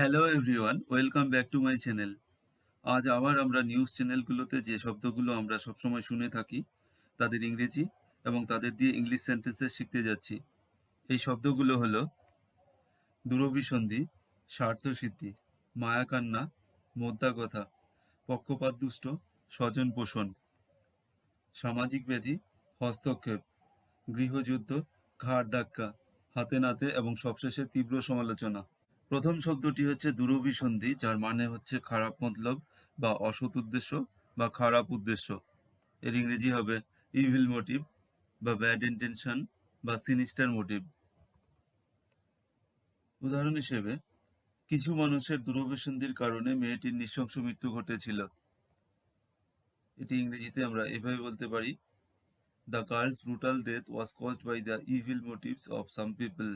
Hello everyone welcome back to my channel আজ আবার আমরা নিউজ চ্যানেলগুলোতে যে শব্দগুলো আমরা সবসময় শুনে থাকি, তাদের ইংরেজি এবং তাদের দিয়ে ইংলিশ সেন্টেন্সেস শিখতে যাচ্ছি। এই শব্দগুলো হলো, দূরভিসন্ধি, স্বার্থসিদ্ধি, মায়াকান্না, মোদ্দাকথা, পক্ষপাতদুষ্ট স্বজন পোষণ সামাজিক ব্যাধি, হস্তক্ষেপ, গৃহযুদ্ধ, ঘাড় ধাক্কা, হাতে নাতে এবং সবশেষে তীব্র সমালোচনা। প্রথম শব্দটি হচ্ছে দুরভিসন্ধি যার মানে হচ্ছে খারাপ মতলব বা অসৎ উদ্দেশ্য বা খারাপ উদ্দেশ্য। এর ইংরেজি হবে ইভিল মোটিভ বা ব্যাড ইন্টেনশন বা সিনিস্টার মোটিভ উদাহরণ হিসেবে, কিছু মানুষের দুরভিসন্ধির কারণে মেয়েটির নৃশংস মৃত্যু ঘটেছিল। এটি ইংরেজিতে আমরা এভাবে বলতে পারি the girl's brutal death was caused by the evil motives of some people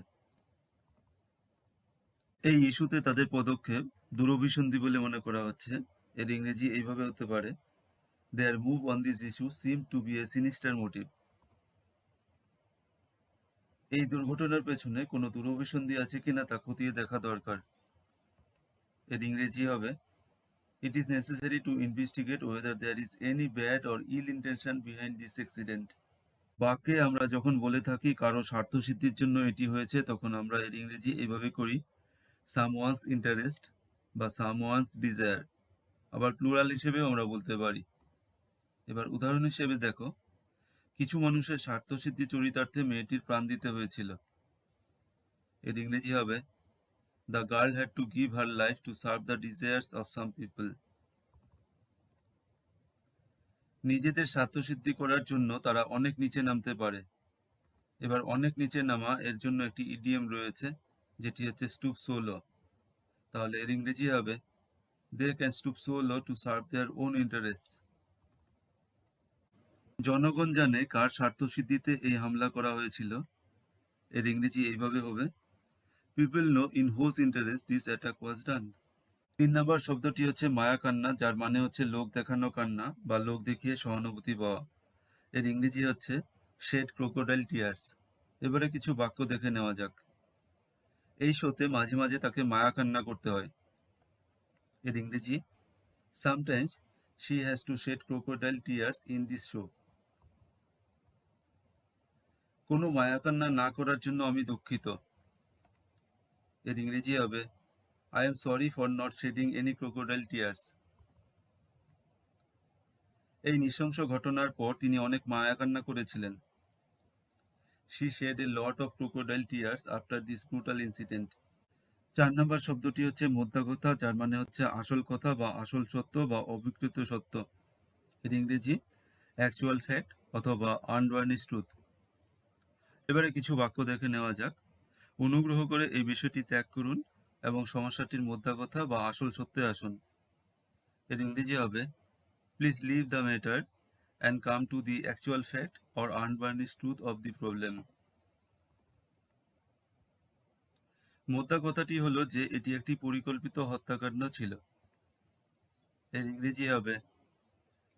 এই ইস্যুতে তাদের পদক্ষেপ দূরভিসন্ধি বলে মনে করা হচ্ছে। এর ইংরেজি এইভাবে হতে পারে their move on this issue seem to be a sinister motive এই দুর্ঘটনার পেছনে কোনো দূরভিসন্ধি আছে কিনা তা খতিয়ে দেখা দরকার। এর ইংরেজি হবে it is necessary to investigate whether there is any bad or ill intention behind this accident বাক্যে আমরা যখন বলে থাকি কারও স্বার্থসিদ্ধির জন্য এটি হয়েছে, তখন আমরা এর ইংরেজি এইভাবে করি সামওয়ানস ইন্টারেস্ট বা সামওয়ানস ডিজায়ার আবার প্লুরাল হিসেবেও আমরা বলতে পারি। এবার উদাহরণ হিসেবে দেখো, কিছু মানুষের স্বার্থসিদ্ধি চরিতার্থে মেয়েটির প্রাণ দিতে হয়েছিল। এর ইংরেজি হবে the girl had to give her life to serve the desires of some people নিজেদের স্বার্থসিদ্ধি করার জন্য তারা অনেক নিচে নামতে পারে। এবার অনেক নিচে নামা এর জন্য একটি ইডিএম রয়েছে যেটি হচ্ছে স্টুপ সোলো তাহলে এর ইংরেজি হবে they can stoop so low to serve their own interest জনগণ জানে কার স্বার্থসিদ্ধিতে এই হামলা করা হয়েছিল। এর ইংরেজি এইভাবে হবে people know in whose interest this attack was done তিন নম্বর শব্দটি হচ্ছে মায়া কান্না, যার মানে হচ্ছে লোক দেখানো কান্না বা লোক দেখিয়ে সহানুভূতি পাওয়া। এর ইংরেজি হচ্ছে শেড ক্রোকোডাইল টিয়ার্স এবারে কিছু বাক্য দেখে নেওয়া যাক। এই শোতে মাঝে মাঝে তাকে মায়া কান্না করতে হয়। এর ইংরেজি sometimes she has to shed crocodile tears in this show কোনো মায়াকান্না না করার জন্য আমি দুঃখিত। এর ইংরেজি হবে I am sorry for not shedding any crocodile tears এই নৃশংস ঘটনার পর তিনি অনেক মায়াকান্না করেছিলেন। She shed a lot of crocodile tears after this brutal incident চার নম্বর শব্দটি হচ্ছে মোদ্দাকথা যার মানে হচ্ছে আসল কথা বা আসল সত্য বা অবিকৃত সত্য। এর ইংরেজি অ্যাকচুয়াল ফ্যাক্ট অথবা আনওয়ার্নিস ট্রুথ এবারে কিছু বাক্য দেখে নেওয়া যাক। অনুগ্রহ করে এই বিষয়টি ত্যাগ করুন এবং সমস্যাটির মোদ্দাকথা বা আসল সত্যে আসুন। এর ইংরেজি হবে please leave the matter and come to the actual fact or unvarnished truth of the problem মোদ্দা কথাটি হলো যে, এটি একটি পরিকল্পিত হত্যাকাণ্ড ছিল। এর ইংরেজি হবে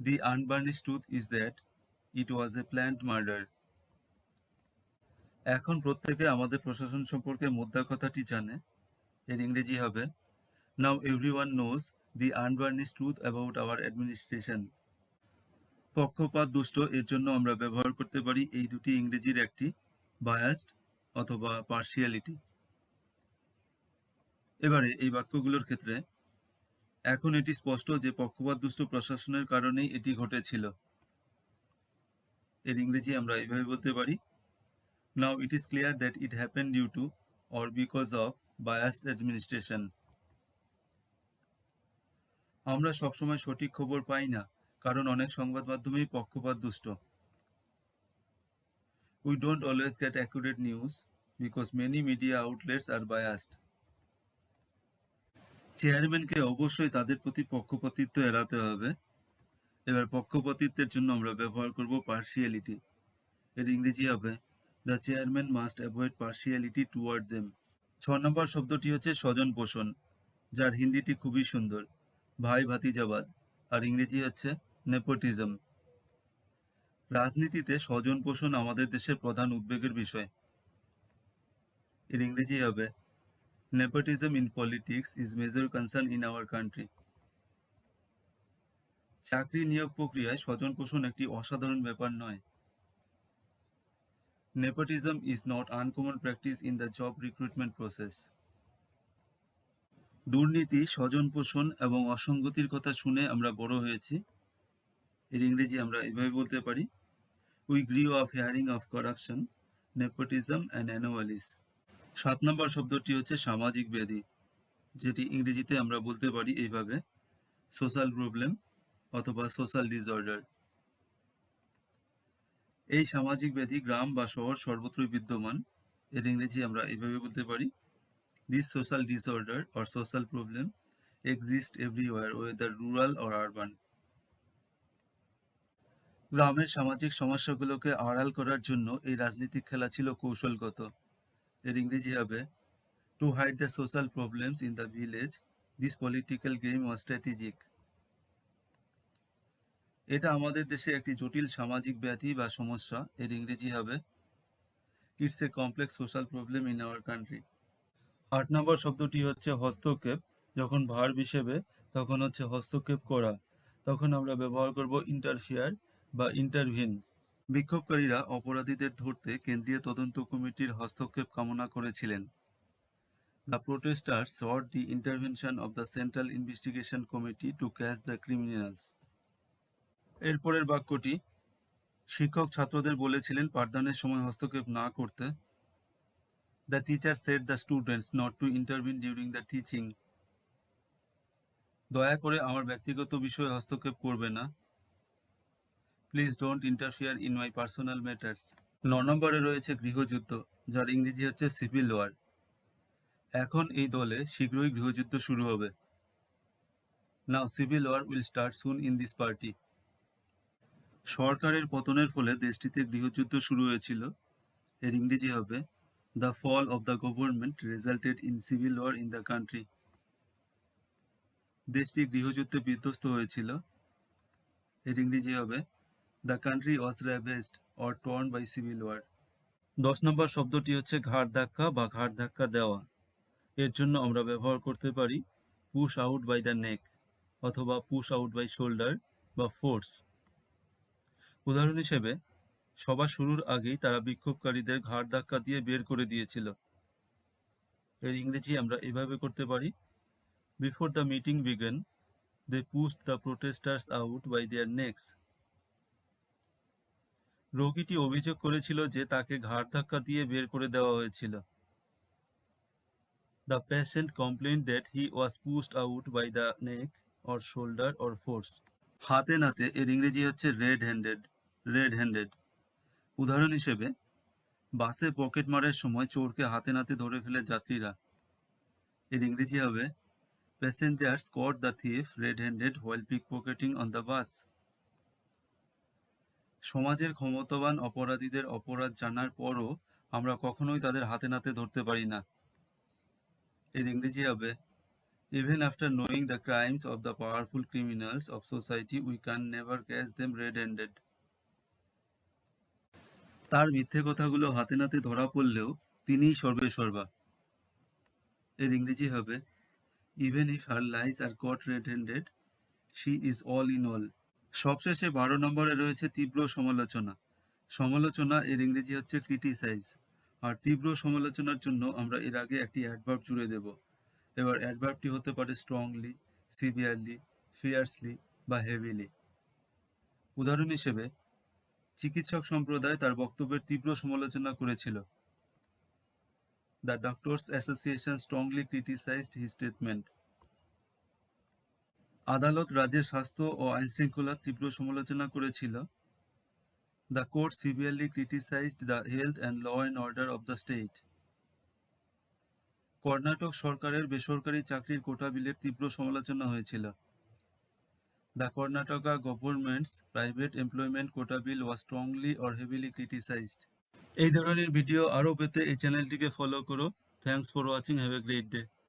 the unvarnished truth is that it was a planned murder এখন প্রত্যেকে আমাদের প্রশাসন সম্পর্কে মোদ্দা কথাটি জানে। এর ইংরেজি হবে now everyone knows the unvarnished truth about our administration পক্ষপাত দুষ্ট এর জন্য আমরা ব্যবহার করতে পারি এই দুটি ইংরেজির একটি বায়াসড অথবা পার্শিয়ালিটি এবারে এই বাক্যগুলোর ক্ষেত্রে এখন এটি স্পষ্ট যে পক্ষপাত দুষ্ট প্রশাসনের কারণেই এটি ঘটেছিল। এর ইংরেজি আমরা এইভাবে বলতে পারি now it is clear that it happen due to or because of biased administration আমরা সবসময় সঠিক খবর পাই না। কারণ অনেক সংবাদ মাধ্যমেই পক্ষপাত দুষ্ট। We don't always get accurate news because many media outlets are biased চেয়ারম্যানকে অবশ্যই তাদের প্রতি পক্ষপাতিত্ব এড়াতে হবে। এবার পক্ষপাতিত্বের জন্য আমরা ব্যবহার করব পার্সিয়ালিটি এর ইংরেজি হবে the chairman must avoid partiality toward them ছ নম্বর শব্দটি হচ্ছে স্বজন পোষণ, যার হিন্দিটি খুবই সুন্দর, ভাই ভাতিজাবাদ। আর ইংরেজি হচ্ছে নেপোটিজম। রাজনীতিতে স্বজন পোষণ আমাদের দেশের প্রধান উদ্বেগের বিষয়। এর ইংরেজি হবে, Nepotism in politics is major concern in our country চাকরি নিয়োগ প্রক্রিয়ায় স্বজন পোষণ একটি অসাধারণ ব্যাপার নয়। Nepotism is not uncommon practice in the job recruitment process দুর্নীতি, স্বজন পোষণ এবং অসঙ্গতির কথা শুনে আমরা বড় হয়েছি। এর ইংরেজি আমরা এভাবে বলতে পারি। We grew of hearing of corruption nepotism and anomalies সাত নম্বর শব্দটি হচ্ছে সামাজিক ব্যাধি, যেটি ইংরেজিতে আমরা বলতে পারি এইভাবে সোশ্যাল প্রবলেম অথবা সোশ্যাল ডিসঅর্ডার এই সামাজিক ব্যাধি গ্রাম বা শহর সর্বত্রই বিদ্যমান, এর ইংরেজি আমরা এইভাবে বলতে পারি this social disorder or social problem exist everywhere whether rural or urban গ্রামের সামাজিক সমস্যাগুলোকে আড়াল করার জন্য এই রাজনৈতিক খেলা ছিল কৌশলগত। এর ইংরেজি হবে to hide the social problems in the village this political game was strategic এটা আমাদের দেশে একটি জটিল সামাজিক ব্যাধি বা সমস্যা। এর ইংরেজি হবে it's a complex social problem in our country আট নম্বর শব্দটি হচ্ছে হস্তক্ষেপ। যখন ভার্ব হিসেবে তখন হচ্ছে হস্তক্ষেপ করা। তখন আমরা ব্যবহার করব ইন্টারফিয়ার বা ইন্টারভিন বিক্ষোভকারীরা অপরাধীদের ধরতে কেন্দ্রীয় তদন্ত কমিটির হস্তক্ষেপ কামনা করেছিলেন। The protesters sought the intervention of the central investigation committee to catch the criminals এরপরের বাক্যটি, শিক্ষক ছাত্রদের বলেছিলেন পাঠদানের সময় হস্তক্ষেপ না করতে। The teacher set the students not to intervene during the teaching দয়া করে আমার ব্যক্তিগত বিষয়ে হস্তক্ষেপ করবে না। Please don't interfere in my personal matters ন নম্বরে রয়েছে গৃহযুদ্ধ, যার ইংরেজি হচ্ছে সিভিল ওয়ার এখন এই দলে শীঘ্রই গৃহযুদ্ধ শুরু হবে। Now civil war will start soon in this party সরকারের পতনের ফলে দেশটিতে গৃহযুদ্ধ শুরু হয়েছিল। এর ইংরেজি হবে the fall of the government resulted in civil war in the country দেশটি গৃহযুদ্ধে বিধ্বস্ত হয়েছিল। এর ইংরেজি হবে the country was ravaged or torn by civil war. দশ নম্বর শব্দটি হচ্ছে ঘাড় ধাক্কা বা ঘাড় ধাক্কা দেওয়া। এর জন্য আমরা ব্যবহার করতে পারি push out by the neck অথবা পুশ আউট বাই শোল্ডার বা ফোর্স উদাহরণ হিসেবে, সভা শুরুর আগেই তারা বিক্ষোভকারীদের ঘাড় ধাক্কা দিয়ে বের করে দিয়েছিল। এর ইংরেজি আমরা এভাবে করতে পারি before the meeting began they pushed the protesters out by their necks রোগীটি অভিযোগ করেছিল যে তাকে ঘাড় ধাক্কা দিয়ে বের করে দেওয়া হয়েছিল। The patient complain that he was pushed out by the neck or shoulder or force হাতে নাতে, এর ইংরেজি হচ্ছে রেড হ্যান্ডেড রেড হ্যান্ডেড উদাহরণ হিসেবে, বাসে পকেট মারের সময় চোরকে হাতে নাতে ধরে ফেলে যাত্রীরা। এর ইংরেজি হবে passengers caught the thief red handed while pick pocketing on the bus সমাজের ক্ষমতাবান অপরাধীদের অপরাধ জানার পরও আমরা কখনোই তাদের হাতে নাতে ধরতে পারি না। এর ইংরেজি হবে even after knowing the crimes of the powerful criminals of society we can never catch them red handed তার মিথ্যে কথাগুলো হাতে নাতে ধরা পড়লেও তিনিই সর্বে সর্বা। এর ইংরেজি হবে even if her lies are caught red handed she is all in all সবশেষে বারো নম্বরে রয়েছে তীব্র সমালোচনা। সমালোচনা এর ইংরেজি হচ্ছে ক্রিটিসাইজ আর তীব্র সমালোচনার জন্য আমরা এর আগে একটি অ্যাডভার্ব জুড়ে দেব। এবার অ্যাডভার্বটি হতে পারে স্ট্রংলি সিভিয়ারলি ফিয়ার্সলি বা হেভিলি উদাহরণ হিসেবে, চিকিৎসক সম্প্রদায় তার বক্তব্যের তীব্র সমালোচনা করেছিল। The doctors association strongly criticised he statement আদালত রাজ্যের স্বাস্থ্য ও আইনশৃঙ্খলার তীব্র সমালোচনা করেছিল। The court severely criticised the health and law and order of the state Karnataka সরকারের বেসরকারি চাকরির কোটা বিলের তীব্র সমালোচনা হয়েছিল। The Karnataka government's private employment quota bill was strongly or heavily criticised এই ধরনের ভিডিও আরও পেতে এই চ্যানেলটিকে ফলো করো। Thanks for watching have a great day